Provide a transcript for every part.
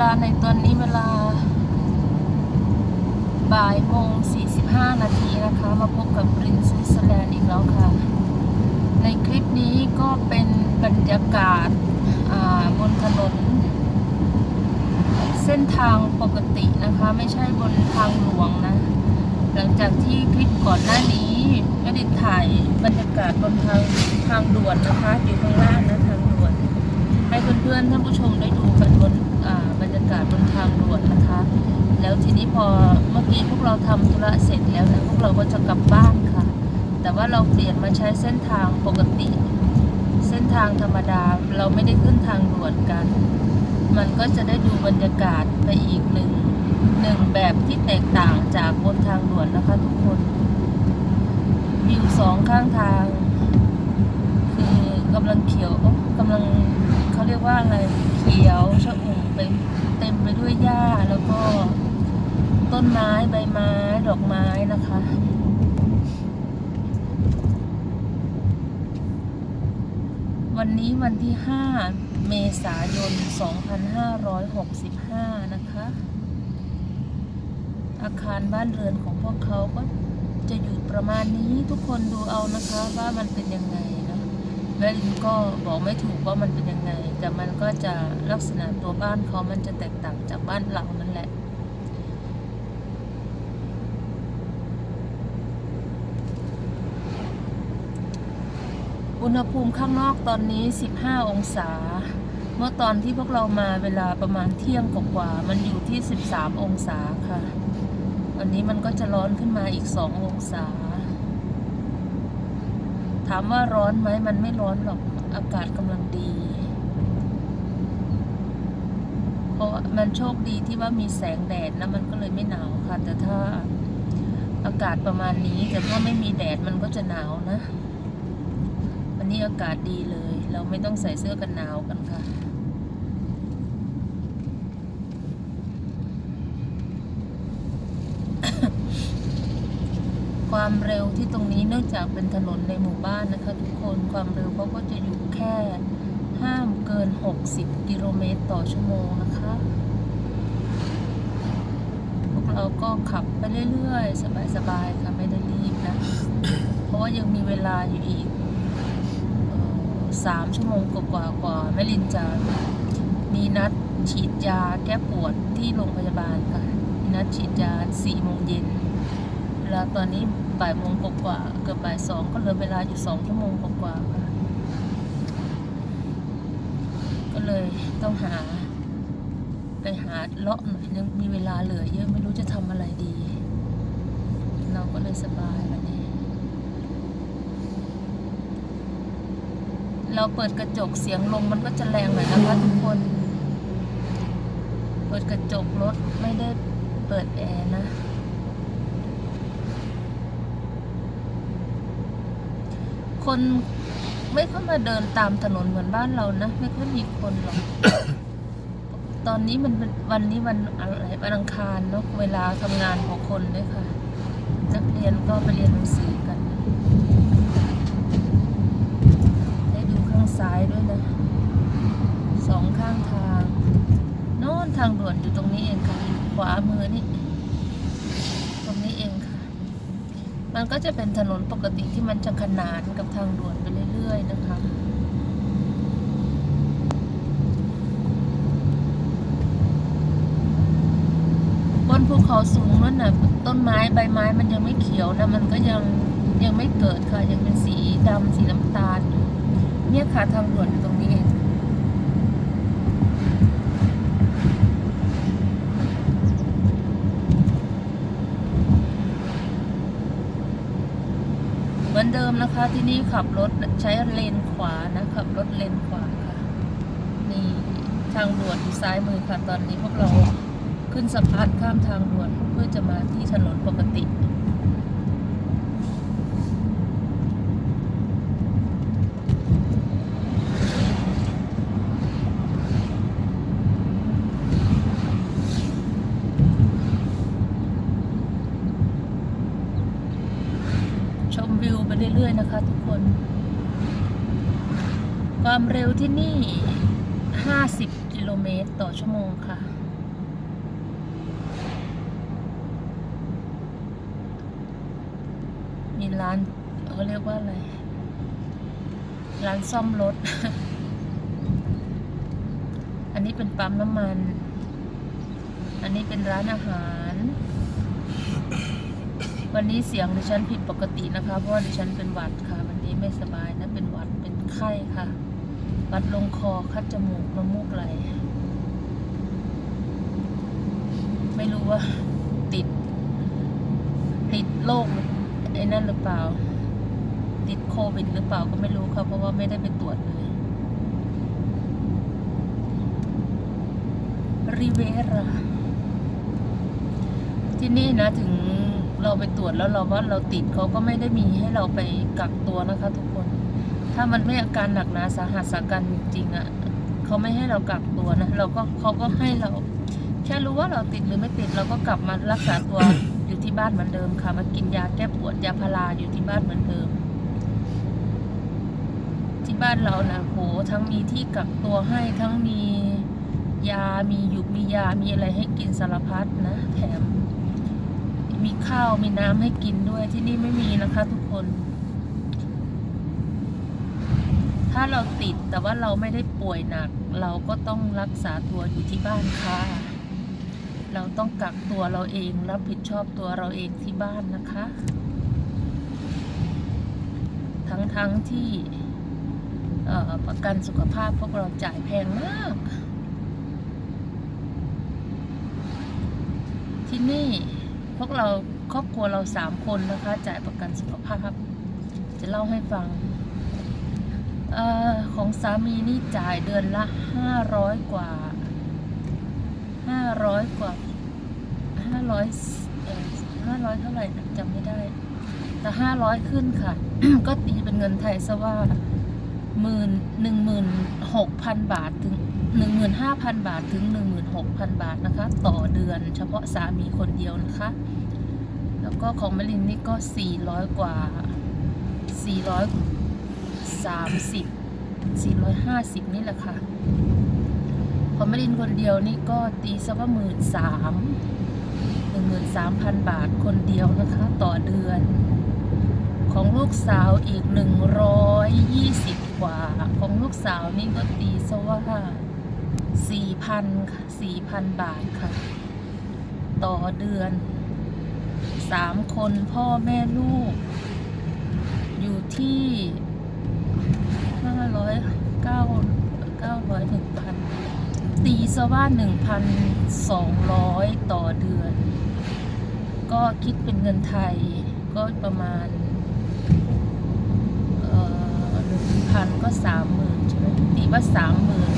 ลาในตอนนี้เวลา บ่ายโมง45 นาทีนะคะ มาพบกับปรินซ์สวิตเซอร์แลนด์อีกแล้วค่ะ ในคลิปนี้ก็เป็นบรรยากาศาบนถนน เส้นทางปกตินะคะ ไม่ใช่บนทางหลวงนะ หลังจากที่คลิปก่อนหน้านี้ไม่ได้ถ่ายบรรยากาศบนทางทางด่วนนะคะ อยู่ข้างล่างนะทางด่วน ให้เพื่อนๆท่านผู้ชมได้ดูกันบนอ่าากาศบนทางด่วนนะคะ แล้วทีนี้พอเมื่อกี้พวกเราทำธุระเสร็จแล้วนะพวกเราก็จะกลับบ้านค่ะ แต่ว่าเราเปลี่ยนมาใช้เส้นทางปกติ เส้นทางธรรมดาเราไม่ได้ขึ้นทางด่วนกัน มันก็จะได้ดูบรรยากาศไปอีกหนึ่งหนึ่งแบบที่แตกต่างจากบนทางด่วนนะคะทุกคนวิวสองข้างทาง คือกำลังเขียวกำลังเขาเรียกว่าอะไรเขียวชอุ่มไป เต็มไปด้วยหญ้าแล้วก็ต้นไม้ใบไม้ดอกไม้นะคะ วันนี้วันที่ 5 เมษายน 2565 นะคะ อาคารบ้านเรือนของพวกเขาก็จะอยู่ประมาณนี้ทุกคนดูเอานะคะว่ามันเป็นยังไงนะ แม่ลินก็บอกไม่ถูกว่ามันเป็นยังไง แต่มันก็จะลักษณะตัวบ้านเขามันจะแตกต่างจากบ้านเรานั่นแหละ อุณหภูมิข้างนอกตอนนี้ 15 องศา เมื่อตอนที่พวกเรามาเวลาประมาณเที่ยงกว่าๆมันอยู่ที่ 13 องศาค่ะ วันนี้มันก็จะร้อนขึ้นมาอีก 2 องศา ถามว่าร้อนไหมมันไม่ร้อนหรอกอากาศกำลังดี เพราะมันโชคดีที่ว่ามีแสงแดดนะมันก็เลยไม่หนาวค่ะ แต่ถ้าอากาศประมาณนี้แต่ถ้าไม่มีแดดมันก็จะหนาวนะ วันนี้อากาศดีเลย เราไม่ต้องใส่เสื้อกันหนาวกันค่ะ ความเร็วที่ตรงนี้เนื่องจากเป็นถนนในหมู่บ้านนะคะ ทุกคนความเร็วเขาก็จะอยู่แค่ห้ามเกิน 60 กิโลเมตรต่อชั่วโมงนะคะ พวกเราก็ขับไปเรื่อยๆ สบายๆค่ะไม่ได้รีบนะ เพราะว่ายังมีเวลาอยู่อีกสามชั่วโมงกว่ากว่าๆแม่ลินจะมีนัดฉีดยาแก้ปวดที่โรงพยาบาลค่ะ นัดฉีดยาสี่โมงเย็นเวลาตอนนี้ บ่ายโมงกว่าเกือบบ่ายสองก็เหลือเวลาอยู่สองชั่วโมงกว่าก็เลยต้องหา ไปหาเลาะหน่อยนึงมีเวลาเหลือเยอะไม่รู้จะทำอะไรดี เราก็เลยสบายวันนี้ เราเปิดกระจกเสียงลมมันก็จะแรงหน่อยนะคะทุกคน เปิดกระจกรถไม่ได้เปิดแอร์นะ คนไม่ค่อยมาเดินตามถนนเหมือนบ้านเรานะไม่ค่อยมีคนหรอกตอนนี้มันเป็นวันนี้วันอะไรวันอังคารเนาะเวลาทำงานของคนด้วยค่ะนักเรียนก็ไปเรียนหนังสือกันให้ดูข้างซ้ายด้วยนะสองข้างทางโน่นทางด่วนอยู่ตรงนี้เองค่ะอยู่ขวามือนี่ ตรงนี้เองค่ะ มันก็จะเป็นถนนปกติที่มันจะขนานกับทางด่วนไปเรื่อยๆนะคะบนภูเขาสูงนั่นน่ะต้นไม้ใบไม้มันยังไม่เขียวนะมันก็ยังยังไม่เกิดค่ะยังเป็นสีดำสีน้ำตาล เนี่ยค่ะทางด่วนอยู่ตรงนี้เองเห มือนเดิมนะคะที่นี่ขับรถใช้เลนขวานะขับรถเลนขวาค่ะนี่ทางด่วนอยู่ซ้ายมือค่ะตอนนี้พวกเราขึ้นสะพานข้ามทางด่วนเพื่อจะมาที่ถนนปกติ น ความเร็วที่นี่ 50 กิโลเมตรต่อชั่วโมงค่ะ มีร้านเขาเรียกว่าอะไร ร้านซ่อมรถ อันนี้เป็นปั๊มน้ำมัน อันนี้เป็นร้านอาหารวันนี้เสียงดิฉันผิดปกตินะคะ เพราะว่าดิฉันเป็นหวัดค่ะ ไข้ค่ะหวัดลงคอคัดจมูกน้ำมูกไหล ไม่รู้ว่า ติด ติดโรคไอ้นั่นหรือเปล่า ติดโควิดหรือเปล่าก็ไม่รู้ค่ะ เพราะว่าไม่ได้ไปตรวจเลยริเวราที่นี่นะถึงเราไปตรวจแล้วเราว่าเราติดเขาก็ไม่ได้มีให้เราไปกักตัวนะคะทุกคน ถ้ามันไม่อาการหนักหนาสาหัสสากันจริงอะ่ะเขาไม่ให้เรากักตัวนะเราก็เขาก็ให้เรา แค่รู้ว่าเราติดหรือไม่ติดเราก็กลับมารักษาตัวอยู่ที่บ้านเหมือนเดิมค่ะมากินยาแก้ปวดยาพาราอยู่ที่บ้านเหมือนเดิม ที่บ้านเรานะโหทั้งมีที่กักตัวให้ทั้งมียา มีหยุกมียา มีอะไรให้กินสารพัดนะ แถม มีข้าว มีน้ำให้กินด้วย ที่นี่ไม่มีนะคะทุกคน ถ้าเราติดแต่ว่าเราไม่ได้ป่วยหนัก เราก็ต้องรักษาตัวอยู่ที่บ้านค่ะ เราต้องกักตัวเราเองรับผิดชอบตัวเราเองที่บ้านนะคะ ทั้งๆทที่เอ่ประกันสุขภาพพวกเราจ่ายแพงมาก ที่นี่พวกเราครอบครัวเราสามคนนะคะ จ่ายประกันสุขภาพ จะเล่าให้ฟัง ของสามีนี่จ่ายเดือนละห้าร้อยกว่าห้าร้อยกว่าห้าร้อยห้าร้อยเท่าไหร่จำไม่ได้ แต่ห้าร้อยขึ้นค่ะ ก็ตีเป็นเงินไทยซะว่าหมื่นหนึ่งหมื่นหกพันบาทถึงหนึ่งหมื่นห้าพันบาทถึงหนึ่งหมื่นหกพันบาทนะคะ ต่อเดือนเฉพาะสามีคนเดียวนะคะ แล้วก็ของมลินนี่ก็สี่ร้อยกว่าสี่ร้อยสามสิบ สี่ร้อยห้าสิบนี่แหละค่ะของมะลินคนเดียวนี่ก็ตีซะว่าหมื่นสามหนึ่งหมื่นสามพันบาทคนเดียวนะคะ ต่อเดือน ของลูกสาวอีกหนึ่งร้อยยี่สิบกว่า ของลูกสาวนี่ก็ตีซะว่าสี่พันค่ะสี่พันบาทค่ะ ต่อเดือนสามคนพ่อแม่ลูก อยู่ที่ห้าร้อยเก้าเก้าร้อยหนึ่งพันตี ซะว่าหนึ่งพันสองร้อยต่อเดือน ก็คิดเป็นเงินไทยก็ประมาณเอ่อหนึ่งพันก็สามหมื่นใช่ไหมตีว่าสามหมื่น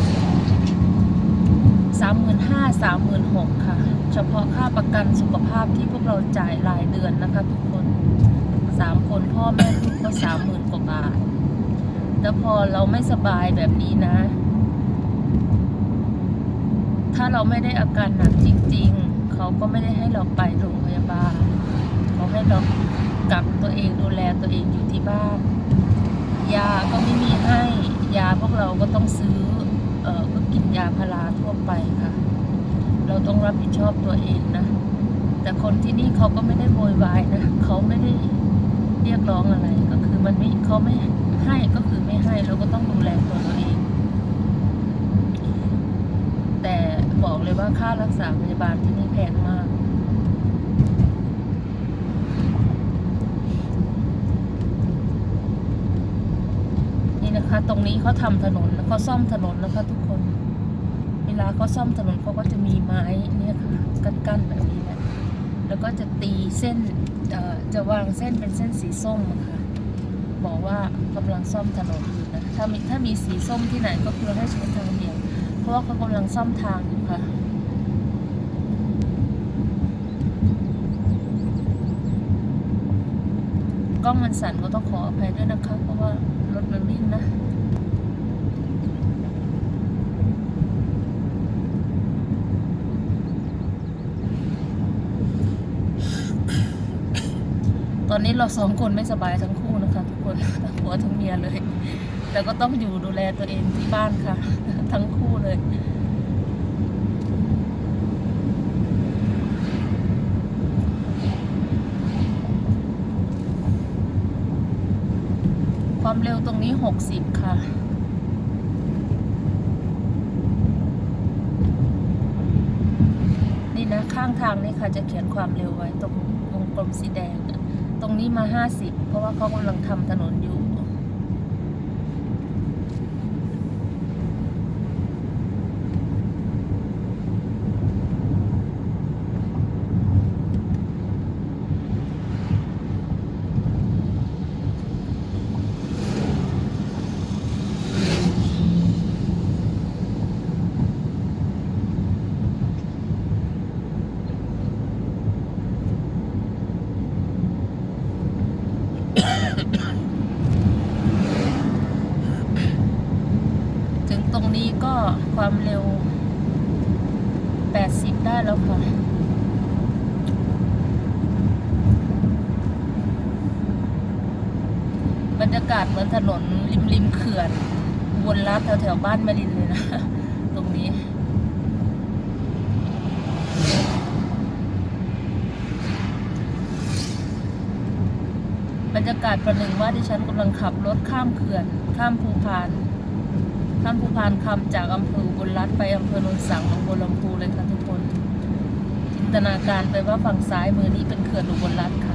สามหมื่นห้าสามหมื่นหกค่ะ เฉพาะค่าประกันสุขภาพที่พวกเราจ่ายรายเดือนนะคะทุกคนสามคนพ่อแม่ลูกก็สามหมื่นกว่าบาทแล้วพอเราไม่สบายแบบนี้นะ ถ้าเราไม่ได้อาการหนักจริง ๆ เขาก็ไม่ได้ให้เราไปโรงพยาบาลเขาให้เรากักตัวเองดูแลตัวเองอยู่ที่บ้าน ยาก็ไม่มีให้ ยาพวกเราก็ต้องซื้อ เออก็กินยาพาราทั่วไปค่ะ เราต้องรับผิดชอบตัวเองนะ แต่คนที่นี่เขาก็ไม่ได้โวยวายนะ เขาไม่ได้เรียกร้องอะไร ก็คือมันไม่เขาไม่ให้ก็คือไม่ให้ เราก็ต้องดูแลตัวเราเอง แต่บอกเลยว่า ค่ารักษาพยาบาลที่นี่แพงมาก นี่นะคะ ตรงนี้เขาทำถนนเขาซ่อมถนนนะคะทุกคน เวลาเขาซ่อมถนนเขาก็จะมีไม้เนี่ยค่ะกั้นๆแบบนี้แหละแล้วก็จะตีเส้นจะวางเส้นเป็นเส้นสีส้มค่ะบอกว่ากำลังซ่อมถนนอยู่นะถ้ามีถ้ามีสีส้มที่ไหนก็คือให้ใช้ทางเดียวเพราะว่าเขากำลังซ่อมทางอยู่ค่ะ กล้องมันสั่นก็ต้องขออภัยด้วยนะคะเพราะว่ารถมันวิ่งนะตอนนี้เราสองคนไม่สบายทั้งคู่นะคะทุกคนทั้งผัวทั้งเมียเลย แต่ก็ต้องอยู่ดูแลตัวเองที่บ้านค่ะ ทั้งคู่เลย ความเร็วตรงนี้หกสิบค่ะ นี่นะ ข้างทางนี่ค่ะจะเขียนความเร็วไว้ตรงวงกลมสีแดง ตรงนี้มาห้าสิบเพราะว่าเขากำลังทำถนนอยู่ ถึงตรง นี้ก็ความเร็ว 80 ได้แล้วค่ะบรรยากาศเหมือนถนนริมริมเขื่อนอุบนรัฐแถวแถวๆบ้านแม่รินเลยนะ ตรงนี้ บรรยากาศประหนึ่งว่าดิฉันกำลังขับรถข้ามเขื่อน ข้ามภูพาน ข้ามภูพานคำจากอำเภออุบลรัฐไปอำเภอโนนสังหนองบัวลำพูเลยค่ะทุกคน จินตนาการไปว่าฝั่งซ้ายมือนี้เป็นเขื่อนอุบลรัฐค่ะ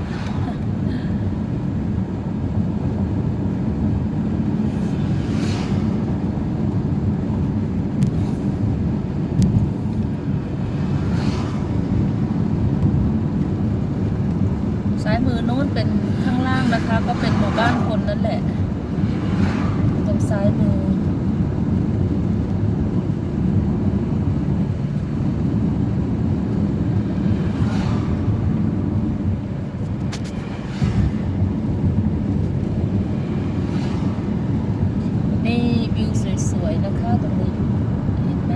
ซ้ายมือนู้นเป็นข้างล่างนะคะ ก็เป็นหมู่บ้านคนนั่นแหละ ตรงซ้ายมือ นี่วิวสวยๆนะคะตรงนี้ เห็นไหม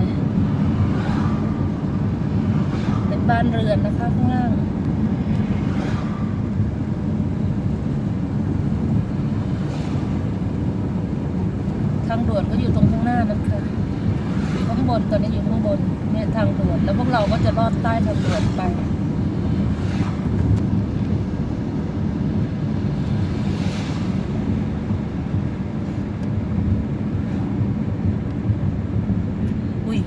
เป็นบ้านเรือนนะคะข้างล่าง ทางด่วนก็อยู่ตรงข้างหน้านั่นค่ะอยู่ข้าง บนตอนนี้อยู่ข้างบนเนี่ยทางด่วนแล้วพวกเราก็จะลอดใต้ทางด่วนไป อุ้ย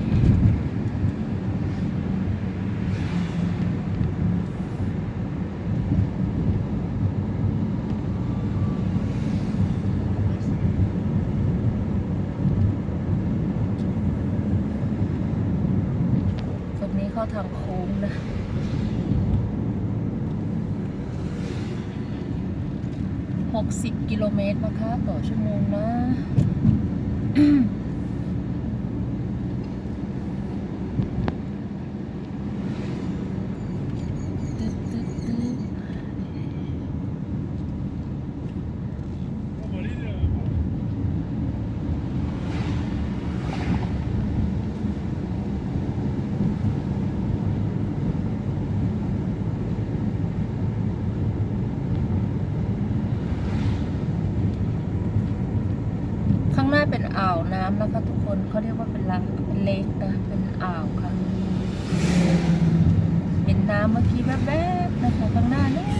ตรงนี้ เข้าทางโค้งนะหกสิบกิโลเมตรนะคะ ต่อชั่วโมงนะ ตึ๊ดตึ๊ดตึ๊ดข้างหน้าเป็น้ำวน้ำนะคะทุกคนเขาเรียกว่าเป็นลาเป็นเลกนะเป็นอ่าวค่ะเห็นน้ำเมื่อกี้แวบๆนะคะข้างหน้าเนี่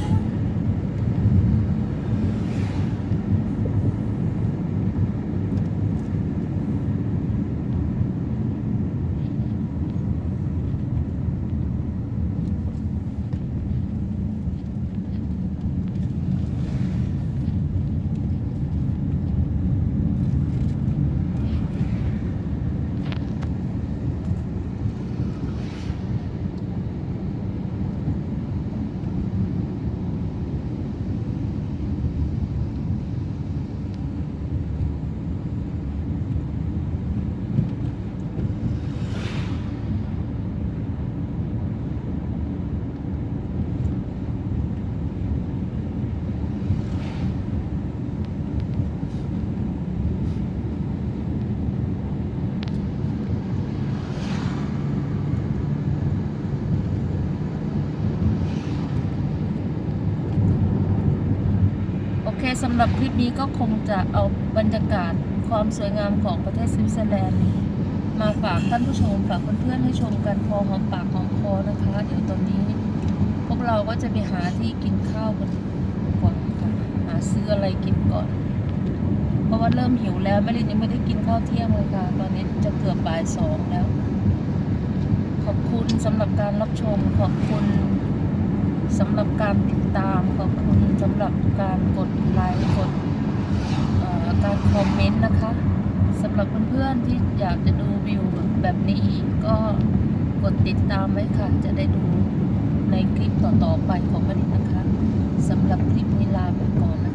ำหรับคลิปนี้ก็คงจะเอาบรรยากาศความสวยงามของประเทศสวิตเซอร์แลนด์มาฝากท่านผู้ชมฝากเพื่อนๆให้ชมกันพอหอมปากหอมคอนะคะ เดี๋ยวตอนนี้ พวกเราก็จะไปหาที่กินข้าวกันก่อนค่ะหาซื้ออะไรกินก่อน เพราะว่าเริ่มหิวแล้วแม่ลินยังไม่ได้กินข้าวเที่ยงเลยค่ะ ตอนนี้จะเกือบบ่ายสองแล้ว ขอบคุณสำหรับการรับชมขอบคุณ สำหรับการติดตามขอบคุณสำหรับการกดไลค์กดการคอมเมนต์นะคะสำหรับเพื่อนๆที่อยากจะดูวิวแบบนี้อีกก็กดติดตามไว้ค่ะ จะได้ดูในคลิปต่อๆไปของม่ลินนะคะสำหรับคลิปนี้ลาไปก่อนนะ